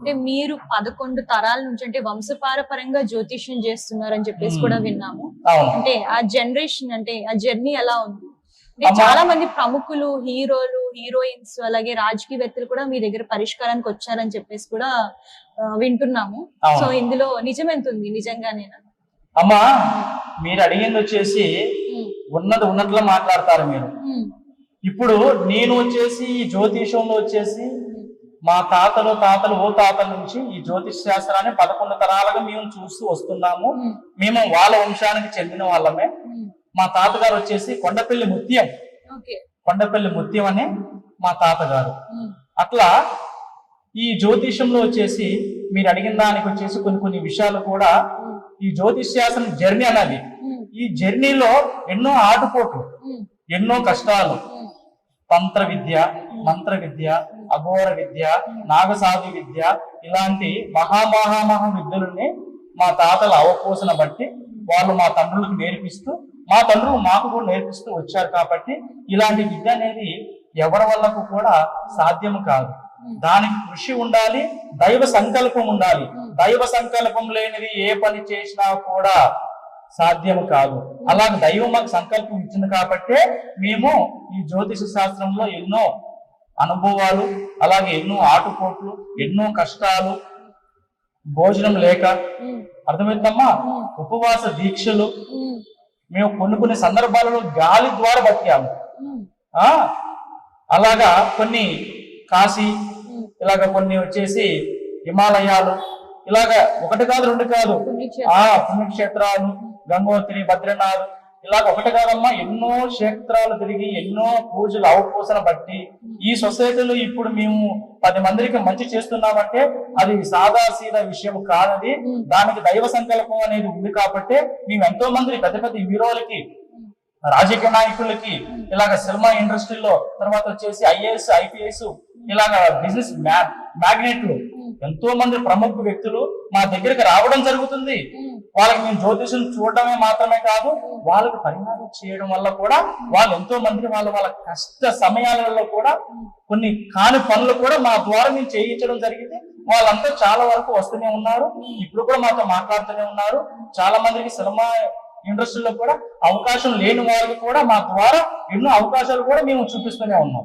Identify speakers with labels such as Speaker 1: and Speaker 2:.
Speaker 1: అంటే మీరు పదకొండు తరాల నుంచి అంటే వంశపారపరంగా జ్యోతిష్యం చేస్తున్నారని చెప్పేసి. కూడా విన్నాము. అంటే ఆ జనరేషన్ అంటే ఆ జర్నీ ఎలా ఉంది? అంటే. చాలా మంది ప్రముఖులు హీరోలు హీరోయిన్స్ అలాగే రాజకీయవేత్తలు కూడా మీ దగ్గర పరిష్కారానికి వచ్చారని చెప్పేసి కూడా వింటున్నాము. సో ఇందులో నిజం ఎంత ఉంది? నిజంగానే
Speaker 2: అమ్మా మీరు అడిగింది వచ్చేసి ఉన్నది ఉన్నట్లు మాట్లాడతారు మీరు. ఇప్పుడు నేను వచ్చేసి ఈ జ్యోతిషంలో వచ్చేసి మా తాతలు తాతలు ఓ తాతల నుంచి ఈ జ్యోతిష్ శాస్త్రాన్ని పదకొండు తరాలుగా మేము చూస్తూ వస్తున్నాము. మేము. వాళ్ళ వంశానికి చెందిన వాళ్ళమే. మా తాతగారు వచ్చేసి కొండపల్లి ముత్యం. కొండపల్లి ముత్యం అనే మా తాతగారు. అట్లా ఈ జ్యోతిషంలో వచ్చేసి మీరు అడిగిన దానికి వచ్చేసి కొన్ని కొన్ని విషయాలు కూడా ఈ జ్యోతిష్ శాస్త్రం జర్నీ అన్నది ఈ జర్నీలో ఎన్నో ఆటుపోట్లు ఎన్నో కష్టాలు తంత్ర విద్య మంత్ర విద్య అఘోర విద్య నాగసాధు విద్య ఇలాంటి మహామహామహా విద్యలని మా తాతల అవపోసన బట్టి వాళ్ళు మా తండ్రులకు నేర్పిస్తూ మా తండ్రులు మాకు కూడా నేర్పిస్తూ వచ్చారు కాబట్టి ఇలాంటి విద్య అనేది ఎవరి వల్లకు కూడా సాధ్యం కాదు. దానికి కృషి ఉండాలి దైవ సంకల్పం ఉండాలి. దైవ సంకల్పం లేనిది ఏ పని చేసినా కూడా సాధ్యం కాదు. అలాగే దైవం మాకు సంకల్పం ఇచ్చింది కాబట్టే మేము ఈ జ్యోతిష శాస్త్రంలో ఎన్నో అనుభవాలు అలాగే ఎన్నో ఆటుపోట్లు ఎన్నో కష్టాలు భోజనం లేక అర్థమవుతుందమ్మా ఉపవాస దీక్షలు. మేము కొన్ని కొన్ని సందర్భాలలో గాలి ద్వారా బతికాము. ఆ? అలాగా కొన్ని కాశీ ఇలాగ కొన్ని వచ్చేసి హిమాలయాలు ఇలాగ ఒకటి కాదు రెండు కాదు. ఆ పుణ్యక్షేత్రాలు గంగోత్రి బద్రీనాథ్ ఇలాగ ఒకటి కాదమ్మా ఎన్నో క్షేత్రాలు తిరిగి ఎన్నో పూజలు అవపోసన బట్టి ఈ సొసైటీలో ఇప్పుడు మేము పది మందికి మంచి చేస్తున్నామంటే అది సాదా సీదా విషయం కాదది. దానికి దైవ సంకల్పం అనేది ఉంది కాబట్టి మేము ఎంతో మంది పెద్ద పెద్ద హీరోలకి రాజకీయ నాయకులకి ఇలాగ సినిమా ఇండస్ట్రీలో తర్వాత వచ్చేసి ఐఏఎస్ ఐపీఎస్ ఇలాగ బిజినెస్ మ్యాగ్నెట్లు ఎంతో మంది ప్రముఖ వ్యక్తులు మా దగ్గరికి రావడం జరుగుతుంది. వాళ్ళకి మేము జ్యోతిషం చూడడమే మాత్రమే కాదు వాళ్ళకి పరిహారం చేయడం వల్ల కూడా వాళ్ళు ఎంతో మంది వాళ్ళ వాళ్ళ కష్ట సమయాలలో కూడా కొన్ని కాని పనులు కూడా మా ద్వారా మేము చేయించడం జరిగింది. వాళ్ళంతా చాలా వరకు వస్తూనే ఉన్నారు. ఇప్పుడు కూడా మాతో మాట్లాడుతూనే ఉన్నారు. చాలా మందికి సినిమా ఇండస్ట్రీలో కూడా అవకాశం లేని వాళ్ళకి కూడా మా ద్వారా ఎన్నో అవకాశాలు కూడా మేము చూపిస్తూనే ఉన్నాం.